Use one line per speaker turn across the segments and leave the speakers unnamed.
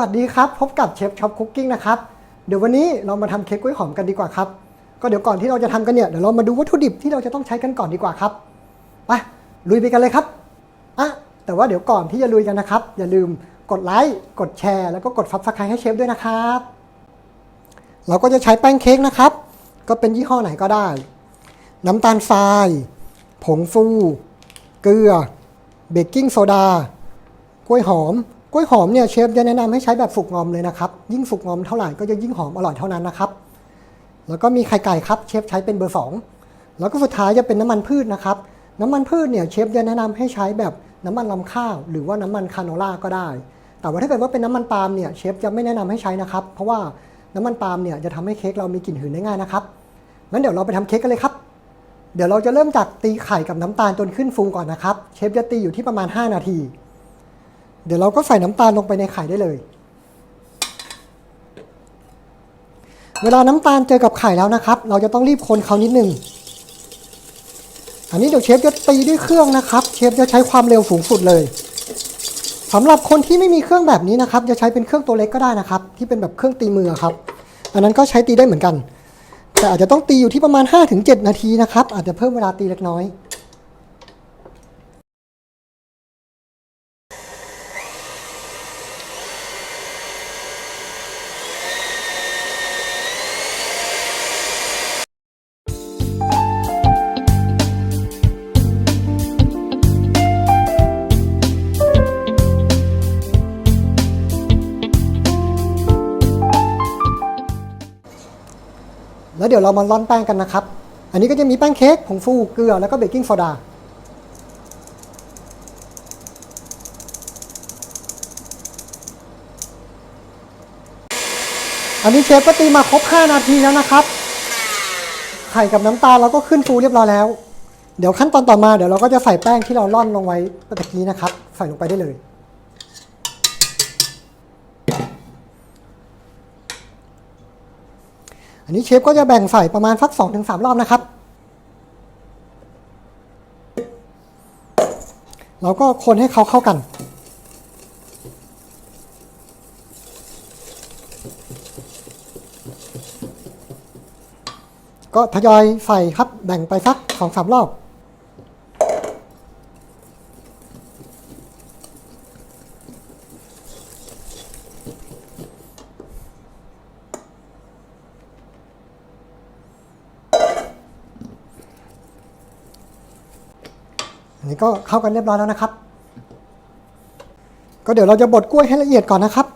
วัสดีครับ พบกับเชฟช็อปคุกกิ้งนะครับ เดี๋ยววันนี้เรามาทำเค้กกล้วยหอมกันดีกว่าครับ ก็เดี๋ยวก่อนที่เราจะทำกันเนี่ยเดี๋ยวเรามาดูวัตถุดิบที่เราจะต้องใช้กันก่อนดีกว่าครับไปลุยไปกันเลยครับอะแต่ว่าเดี๋ยวก่อนที่จะลุยกันนะครับ อย่าลืมกดไลค์กดแชร์แล้วก็กดซับสไครต์ให้เชฟด้วยนะครับ เราก็จะใช้แป้งเค้กนะครับ ก็เป็นยี่ห้อไหนก็ได้ น้ำตาลทราย ผงฟู เกลือ เบกกิ้งโซดา กล้วยหอม กล้วยหอมเนี่ยเชฟจะแนะนำให้ใช้แบบสุกงอมเลยนะครับ ยิ่งสุกงอมเท่าไหร่ก็จะยิ่งหอมอร่อยเท่านั้นนะครับ แล้วก็มีไข่ไก่ครับเชฟใช้เป็นเบอร์ 2 แล้วก็สุดท้ายจะเป็นน้ำมันพืชนะครับ น้ำมันพืชเนี่ยเชฟจะแนะนำให้ใช้แบบน้ำมันลำข้าว หรือว่าน้ำมันคาโนล่าก็ได้ แต่ว่าถ้าเกิดว่าเป็นน้ำมันปาล์มเนี่ยเชฟจะไม่แนะนำให้ใช้นะครับ เพราะว่าน้ำมันปาล์มเนี่ยจะทำให้เค้กเรามีกลิ่นหืนได้ง่ายนะครับงั้นเดี๋ยวเราไปทำเค้กกันเลยครับ เดี๋ยวเราจะเริ่มจากตีไข่กับน้ำตาลจนขึ้นฟูก่อนนะครับ เชฟจะตีอยู่ที่ประมาณ 5 นาที เดี๋ยวเราก็ใส่น้ำตาลลงไปในไข่ได้เลย เวลาน้ำตาลเจอกับไข่แล้วนะครับ เราจะต้องรีบคนเขานิดนึง อันนี้เดี๋ยวเชฟจะตีด้วยเครื่องนะครับ เชฟจะใช้ความเร็วสูงสุดเลยสำหรับคนที่ไม่มีเครื่องแบบนี้นะครับ จะใช้เป็นเครื่องตัวเล็กก็ได้นะครับ ที่เป็นแบบเครื่องตีมือครับ อันนั้นก็ใช้ตีได้เหมือนกัน แต่อาจจะต้องตีอยู่ที่ประมาณ 5-7 นาทีนะครับ อาจจะเพิ่มเวลาตีเล็กน้อย แล้วเดี๋ยวเรามาร่อนแป้งกันนะครับ อันนี้ก็จะมีแป้งเค้กผงฟูเกลือแล้วก็เบกกิ้งโซดาอันนี้เชฟก็ตีมาครบ 5 นาทีแล้วนะครับ ไข่กับน้ำตาลเราก็ขึ้นฟูเรียบร้อยแล้ว เดี๋ยวขั้นตอนต่อมาเดี๋ยวเราก็จะใส่แป้งที่เราร่อนลงไว้เมื่อกี้นะครับ ใส่ลงไปได้เลย อันนี้เชฟก็จะแบ่งใส่ประมาณสัก2-3 รอบนะครับเราก็คนให้เขาเข้ากัน ก็ทยอยใส่ครับแบ่งไปสักสองสามรอบ อั นี่ก็เข้ากันเรียบร้อยแล้วนะครับ ก็เดี๋ยวเราจะบดกล้วยให้ละเอียดก่อนนะครับ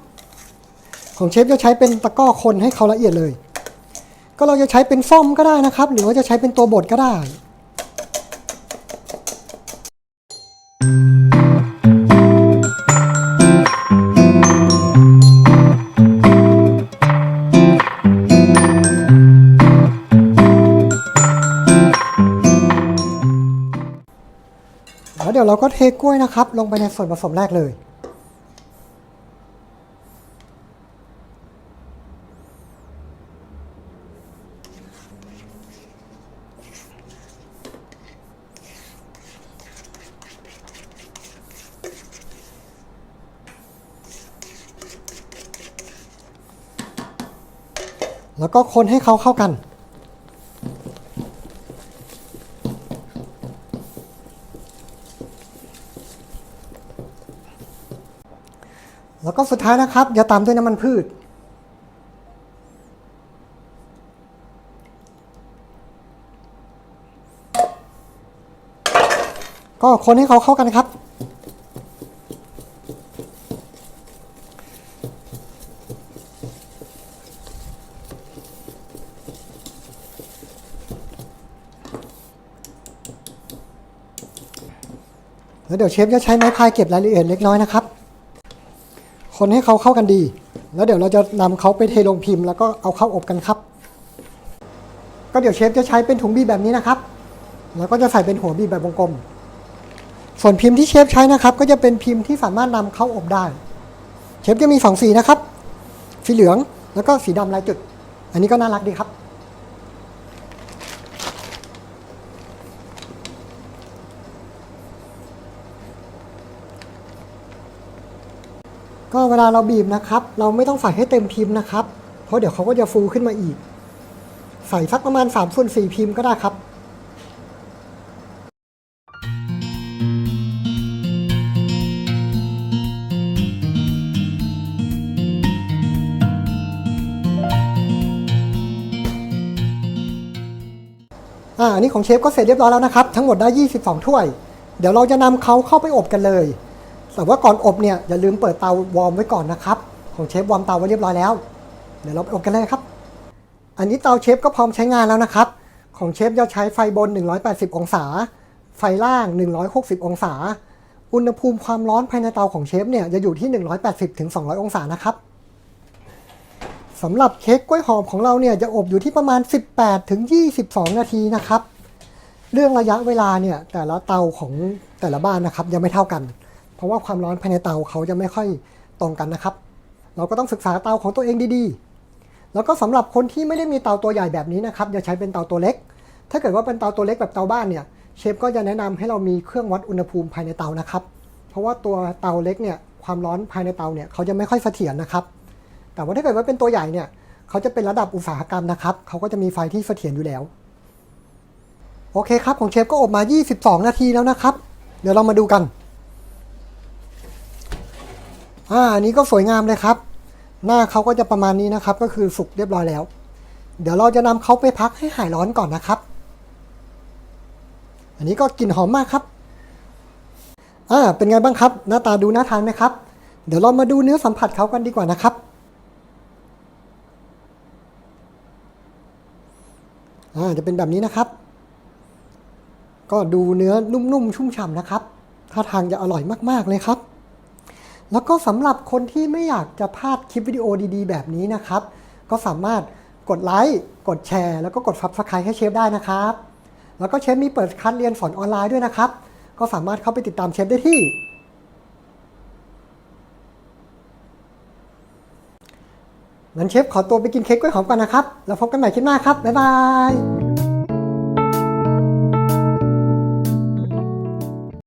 ของเชฟจะใช้เป็นตะก้อคนให้เขาละเอียดเลย ก็เราจะใช้เป็นฟ้อมก็ได้นะครับ หรือว่าจะใช้เป็นตัวบดก็ได้ แล้วเดี๋ยวเราก็เทกล้วยนะครับ ลงไปในส่วนผสมแรกเลย แล้วก็คนให้เขาเข้ากัน แล้วก็สุดท้ายนะครับอย่าตามด้วยน้ำมันพืช ก็คนให้เขาเข้ากันครับแล้วเดี๋ยวเชฟจะใช้ไม้พายเก็บรายละเอียดเล็กน้อยนะครับ คนให้เขาเข้ากันดี แล้วเดี๋ยวเราจะนำเขาไปเทลงพิมพ์แล้วก็เอาเข้าอบกันครับ ก็เดี๋ยวเชฟจะใช้เป็นถุงบีบแบบนี้นะครับ แล้วก็จะใส่เป็นหัวบีบแบบวงกลม ส่วนพิมพ์ที่เชฟใช้นะครับ ก็จะเป็นพิมพ์ที่สามารถนำเข้าอบได้ เชฟจะมีสองสีนะครับ สีเหลืองแล้วก็สีดำลายจุด อันนี้ก็น่ารักดีครับ ก็เวลาเราบีบนะครับ เราไม่ต้องใส่ให้เต็มพิมพ์นะครับ เพราะเดี๋ยวเขาก็จะฟูขึ้นมาอีก ใส่สักประมาณ3ส่วน4พิมพ์ก็ได้ครับอ่าอันนี้ของเชฟก็เสร็จเรียบร้อยแล้วนะครับ ทั้งหมดได้ 22 ถ้วย เดี๋ยวเราจะนำเขาเข้าไปอบกันเลย แต่ว่าก่อนอบเนี่ยอย่าลืมเปิดเตาวอร์มไว้ก่อนนะครับ ของเชฟวอร์มเตาไว้เรียบร้อยแล้ว เดี๋ยวเราไปอบกันเลยครับ อันนี้เตาเชฟก็พร้อมใช้งานแล้วนะครับ ของเชฟจะใช้ไฟบน 180 องศา ไฟล่าง 160 องศา อุณหภูมิความร้อนภายในเตาของเชฟเนี่ยจะอยู่ที่ 180ถึง200 องศานะครับสำหรับเค้กกล้วยหอมของเราเนี่ยจะอบอยู่ที่ประมาณ 18ถึง22 นาทีนะครับ เรื่องระยะเวลาเนี่ยแต่ละเตาของแต่ละบ้านนะครับยังไม่เท่ากัน เพราะว่าความร้อนภายในเตาเขาจะไม่ค่อยตรงกันนะครับ เราก็ต้องศึกษาเตาของตัวเองดีๆ แล้วก็สำหรับคนที่ไม่ได้มีเตาตัวใหญ่แบบนี้นะครับอย่าใช้เป็นเตาตัวเล็ก ถ้าเกิดว่าเป็นเตาตัวเล็กแบบเตาบ้านเนี่ยเชฟก็จะแนะนำให้เรามีเครื่องวัดอุณหภูมิภายในเตานะครับ เพราะว่าตัวเตาเล็กเนี่ยความร้อนภายในเตาเนี่ยเขาจะไม่ค่อยเสถียรนะครับ แต่ว่าถ้าเกิดว่าเป็นตัวใหญ่เนี่ยเขาจะเป็นระดับอุตสาหกรรมนะครับ เขาก็จะมีไฟที่เสถียรอยู่แล้ว โอเคครับของเชฟก็อบมา 22 นาทีแล้วนะครับ เดี๋ยวเรามาดูกัน อ่าอันนี้ก็สวยงามเลยครับ หน้าเขาก็จะประมาณนี้นะครับ ก็คือสุกเรียบร้อยแล้ว เดี๋ยวเราจะนำเขาไปพักให้หายร้อนก่อนนะครับ อันนี้ก็กลิ่นหอมมากครับอ่าเป็นไงบ้างครับ หน้าตาดูน่าทานไหมครับ เดี๋ยวเรามาดูเนื้อสัมผัสเขากันดีกว่านะครับอ่าจะเป็นแบบนี้นะครับ ก็ดูเนื้อนุ่มๆชุ่มฉ่ำนะครับท่าทางจะอร่อยมากๆเลยครับ แล้วก็สำหรับคนที่ไม่อยากจะพลาดคลิปวิดีโอดีๆ แบบนี้นะครับ ก็สามารถกดไลค์กดแชร์ แล้วก็กด Subscribe ให้เชฟได้นะครับ แล้วก็เชฟมีเปิดคัดเรียนสอนออนไลน์ด้วยนะครับ ก็สามารถเข้าไปติดตามเชฟได้ที่ งั้นเชฟขอตัวไปกินเค้กกล้วยหอมก่อนนะครับ แล้วพบกันใหม่คลิปหน้าครับ บ๊ายบาย